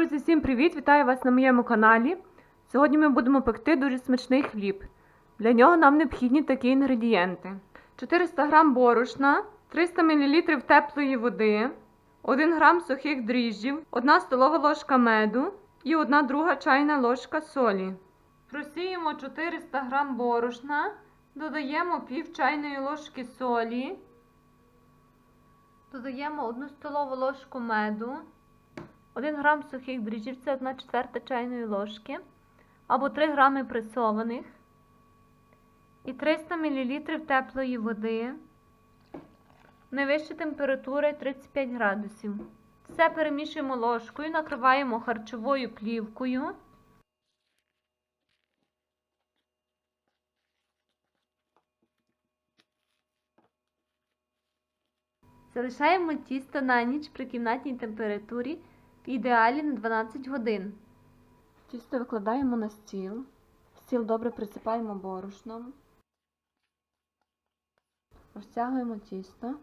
Друзі, всім привіт! Вітаю вас на моєму каналі. Сьогодні ми будемо пекти дуже смачний хліб. Для нього нам необхідні такі інгредієнти: 400 г борошна, 300 мл теплої води, 1 г сухих дріжджів, 1 столова ложка меду і 1 друга чайна ложка солі. Просіємо 400 г борошна, додаємо пів чайної ложки солі, додаємо 1 столову ложку меду. 1 грам сухих дріжджів це 1 четверта чайної ложки, або 3 грами пресованих і 300 мл теплої води найвища температура 35 градусів. Все перемішуємо ложкою, накриваємо харчовою плівкою. Залишаємо тісто на ніч при кімнатній температурі в ідеалі на 12 годин. Тісто викладаємо на стіл. Стіл добре присипаємо борошном. Розтягуємо тісто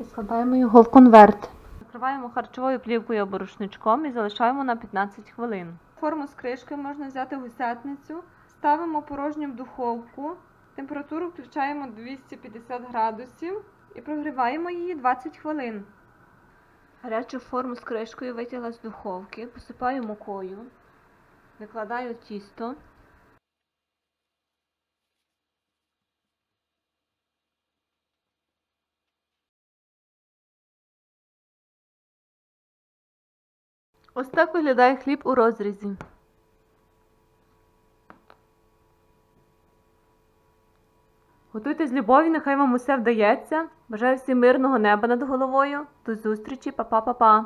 і складаємо його в конверт. Накриваємо харчовою плівкою або рушничком і залишаємо на 15 хвилин. Форму з кришкою можна взяти гусятницю, ставимо порожню в духовку, температуру включаємо 250 градусів і прогріваємо її 20 хвилин. Гарячу форму з кришкою витягла з духовки, посипаю мукою, викладаю тісто. Ось так виглядає хліб у розрізі. Готуйте з любові, нехай вам усе вдається. Бажаю всім мирного неба над головою. До зустрічі, па-па-па-па.